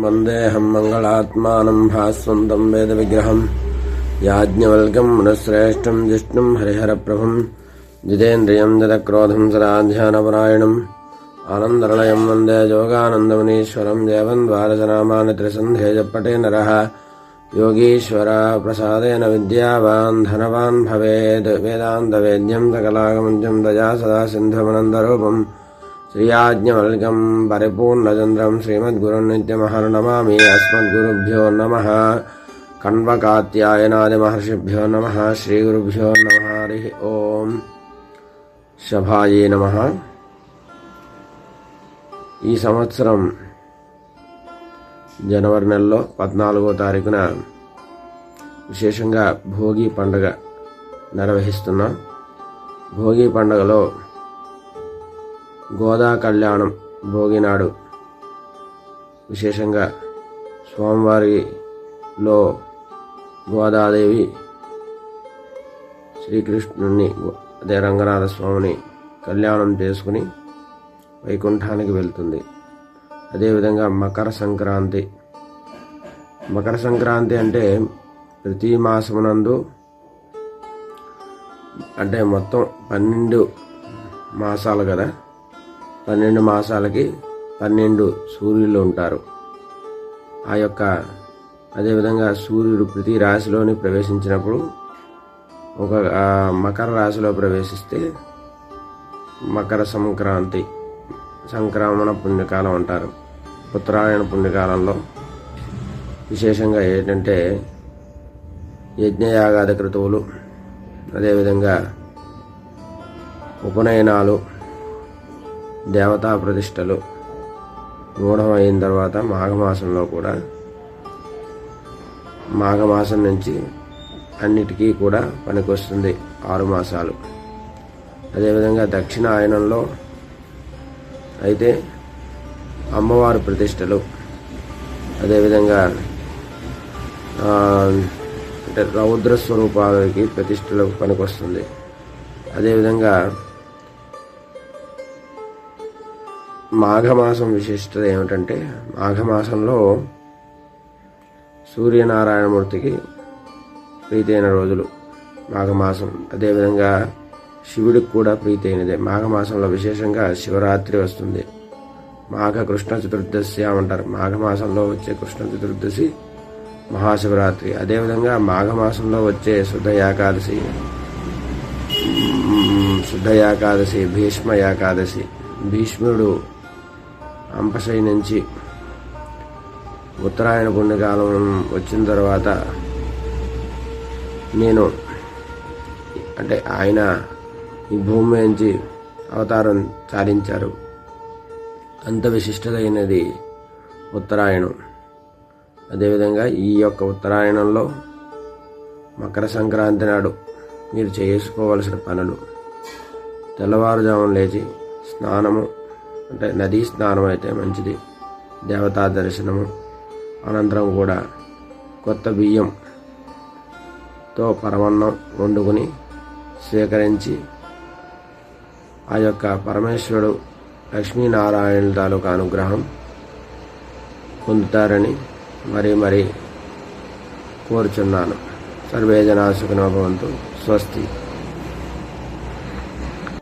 मन्देऽहं मङ्गलात्मानं भास्वन्तं वेदविग्रहं याज्ञवल्क्यं मनःश्रेष्ठं जिष्णुं हरिहरप्रभं जितेन्द्रियं जदक्रोधं सराध्यानपरायणम् आनन्दलयं वन्दे योगानन्दमुनीश्वरं जयवन्द्वारजनामान् त्रिसन्धेजपटे नरः योगीश्वर प्रसादेन विद्यावान् धनवान् भवेद् वेदान्तवेद्यं सकलागमन्त्यं दया सदा सिन्धुमनन्दरूपम् శ్రీయాజ్ఞవల్గం పరిపూర్ణచంద్రం శ్రీమద్గురునిత్యమహర్ నమామి అస్మద్గురుభ్యో నమ కణ్వకాత్యాయనాది మహర్షిభ్యో నమ శ్రీగురుభ్యో నమ హరి ఓం శభాయే నమ. ఈ సంవత్సరం జనవరి నెలలో పద్నాలుగో తారీఖున విశేషంగా భోగి పండుగ నిర్వహిస్తున్నాం. భోగి పండుగలో గోదా కళ్యాణం భోగినాడు. విశేషంగా స్వామివారిలో గోదాదేవి శ్రీకృష్ణుని అదే రంగనాథ స్వామిని కళ్యాణం చేసుకుని వైకుంఠానికి వెళ్తుంది. అదేవిధంగా మకర సంక్రాంతి. మకర సంక్రాంతి అంటే ప్రతి మాసమునందు అంటే మొత్తం పన్నెండు మాసాలు కదా. పన్నెండు మాసాలకి పన్నెండు సూర్యులు ఉంటారు. ఆ యొక్క అదేవిధంగా సూర్యుడు ప్రతి రాశిలోని ప్రవేశించినప్పుడు ఒక మకర రాశిలో ప్రవేశిస్తే మకర సంక్రాంతి సంక్రమణ పుణ్యకాలం అంటారు. ఉత్తరాయణ పుణ్యకాలంలో విశేషంగా ఏంటంటే యజ్ఞయాగాది క్రతువులు అదేవిధంగా ఉపనయనాలు దేవతా ప్రతిష్టలు మూఢం అయిన తర్వాత మాఘమాసంలో కూడా మాఘమాసం నుంచి అన్నిటికీ కూడా పనికొస్తుంది ఆరు మాసాలు. అదేవిధంగా దక్షిణ ఆయనంలో అయితే అమ్మవారి ప్రతిష్టలు అదేవిధంగా అంటే రౌద్ర స్వరూపాలకి ప్రతిష్టలకు పనికొస్తుంది. అదేవిధంగా మాఘమాసం విశిష్టత ఏమిటంటే మాఘమాసంలో సూర్యనారాయణమూర్తికి ప్రీతైన రోజులు మాఘమాసం. అదేవిధంగా శివుడికి కూడా ప్రీతైనదే. మాఘమాసంలో విశేషంగా శివరాత్రి వస్తుంది. మాఘ కృష్ణ చతుర్దశి అంటారు. మాఘమాసంలో వచ్చే కృష్ణ చతుర్దశి మహాశివరాత్రి. అదేవిధంగా మాఘమాసంలో వచ్చే శుద్ధ ఏకాదశి శుద్ధ ఏకాదశి భీష్మ ఏకాదశి. భీష్ముడు అంపశై నుంచి ఉత్తరాయణ పుణ్యకాలం వచ్చిన తర్వాత నేను అంటే ఆయన ఈ భూమి నుంచి అవతారం చాలించారు. అంత విశిష్టతైనది ఉత్తరాయణం. అదేవిధంగా ఈ యొక్క ఉత్తరాయణంలో మకర సంక్రాంతి నాడు మీరు చేసుకోవలసిన పనులు. తెల్లవారుజామున లేచి స్నానము అంటే నదీ స్నానం అయితే మంచిది. దేవతా దర్శనము అనంతరం కూడా కొత్త బియ్యంతో పరమన్నం వండుకుని స్వీకరించి ఆ యొక్క పరమేశ్వరుడు లక్ష్మీనారాయణ తాలూకా అనుగ్రహం పొందుతారని మరీ మరీ కోరుచున్నాను. సర్వే స్వస్తి.